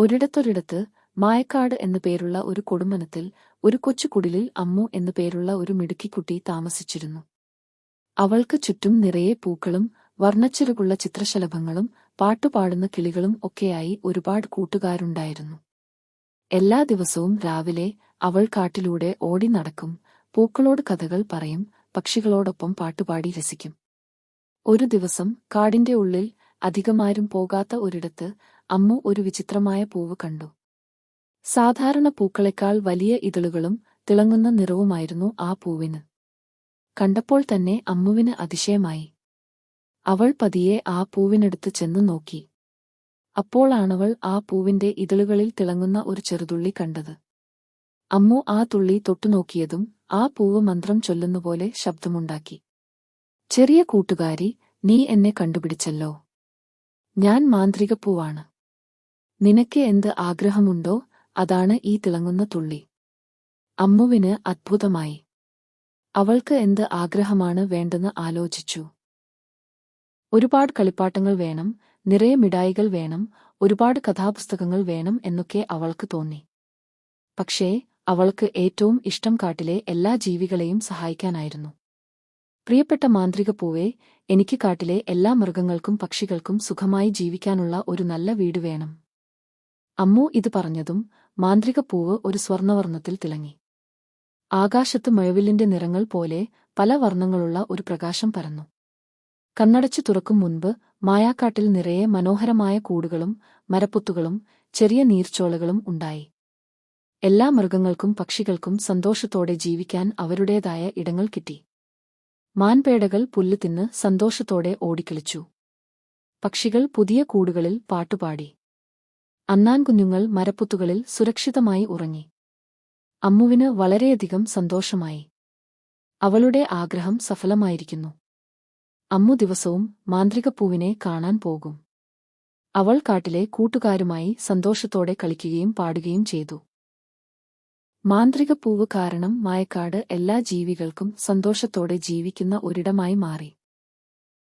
ഒരിടത്തൊരിടത്ത് മായക്കാട് എന്നു പേരുള്ള ഒരു കൊടുമനത്തിൽ ഒരു കൊച്ചു കുടിലിൽ അമ്മു എന്നു പേരുള്ള ഒരു മിടുക്കിക്കുട്ടി താമസിച്ചിരുന്നു. അവൾക്ക് ചുറ്റും നിറയെ പൂക്കളും വർണച്ചിറുകുള്ള ചിത്രശലഭങ്ങളും പാട്ടുപാടുന്ന കിളികളും ഒക്കെയായി ഒരുപാട് കൂട്ടുകാരുണ്ടായിരുന്നു. എല്ലാ ദിവസവും രാവിലെ അവൾ കാട്ടിലൂടെ ഓടി നടക്കും പൂക്കളോട് കഥകൾ പറയും പക്ഷികളോടൊപ്പം പാട്ടുപാടി രസിക്കും. ഒരു ദിവസം കാടിന്റെ ഉള്ളിൽ അധികമാരും പോകാത്ത ഒരിടത്ത് അമ്മു ഒരു വിചിത്രമായ പൂവ് കണ്ടു. സാധാരണ പൂക്കളെക്കാൾ വലിയ ഇതളുകളും തിളങ്ങുന്ന നിറവുമായിരുന്നു ആ പൂവിന്. കണ്ടപ്പോൾ തന്നെ അമ്മുവിന് അതിശയമായി. അവൾ പതിയെ ആ പൂവിനടുത്ത് ചെന്ന് നോക്കി. അപ്പോളാണവൾ ആ പൂവിന്റെ ഇതളുകളിൽ തിളങ്ങുന്ന ഒരു ചെറുതുള്ളി കണ്ടത്. അമ്മു ആ തുള്ളി തൊട്ടുനോക്കിയതും ആ പൂവ് മന്ത്രം ചൊല്ലുന്നപോലെ ശബ്ദമുണ്ടാക്കി. ചെറിയ കൂട്ടുകാരി നീ എന്നെ കണ്ടുപിടിച്ചല്ലോ. ഞാൻ മാന്ത്രിക പൂവാണ്. നിനക്ക് എന്ത് ആഗ്രഹമുണ്ടോ അതാണ് ഈ തിളങ്ങുന്ന തുള്ളി. അമ്മുവിന് അത്ഭുതമായി. അവൾക്ക് എന്ത് ആഗ്രഹമാണ് വേണ്ടെന്ന് ആലോചിച്ചു. ഒരുപാട് കളിപ്പാട്ടങ്ങൾ വേണം നിറയെ മിഠായികൾ വേണം ഒരുപാട് കഥാപുസ്തകങ്ങൾ വേണം എന്നൊക്കെ അവൾക്ക് തോന്നി. പക്ഷേ അവൾക്ക് ഏറ്റവും ഇഷ്ടം കാട്ടിലെ എല്ലാ ജീവികളെയും സഹായിക്കാനായിരുന്നു. പ്രിയപ്പെട്ട മാന്ത്രിക പൂവേ എനിക്ക് കാട്ടിലെ എല്ലാ മൃഗങ്ങൾക്കും പക്ഷികൾക്കും സുഖമായി ജീവിക്കാനുള്ള ഒരു നല്ല വീട് വേണം. അമ്മു ഇത് പറഞ്ഞതും മാന്ത്രിക പൂവ് ഒരു സ്വർണവർണത്തിൽ തിളങ്ങി. ആകാശത്ത് മഴവില്ലിന്റെ നിറങ്ങൾ പോലെ പല വർണങ്ങളുള്ള ഒരു പ്രകാശം പരന്നു. കണ്ണടച്ചു തുറക്കും മുൻപ് മായാക്കാട്ടിൽ നിറയെ മനോഹരമായ കൂടുകളും മരപ്പൊത്തുകളും ചെറിയ നീർച്ചോളകളും ഉണ്ടായി. എല്ലാ മൃഗങ്ങൾക്കും പക്ഷികൾക്കും സന്തോഷത്തോടെ ജീവിക്കാൻ അവരുടേതായ ഇടങ്ങൾ കിട്ടി. മാൻപേടകൾ പുല്ലു തിന്ന് സന്തോഷത്തോടെ ഓടിക്കളിച്ചു. പക്ഷികൾ പുതിയ കൂടുകളിൽ പാട്ടുപാടി. അന്നാൻകുഞ്ഞുങ്ങൾ മരപ്പുത്തുകളിൽ സുരക്ഷിതമായി ഉറങ്ങി. അമ്മുവിന് വളരെയധികം സന്തോഷമായി. അവളുടെ ആഗ്രഹം സഫലമായിരിക്കുന്നു. അമ്മു ദിവസവും മാന്ത്രികപ്പൂവിനെ കാണാൻ പോകും. അവൾ കാട്ടിലെ കൂട്ടുകാരുമായി സന്തോഷത്തോടെ കളിക്കുകയും പാടുകയും ചെയ്തു. മാന്ത്രികപ്പൂവ് കാരണം മായക്കാട് എല്ലാ ജീവികൾക്കും സന്തോഷത്തോടെ ജീവിക്കുന്ന ഒരിടമായി മാറി.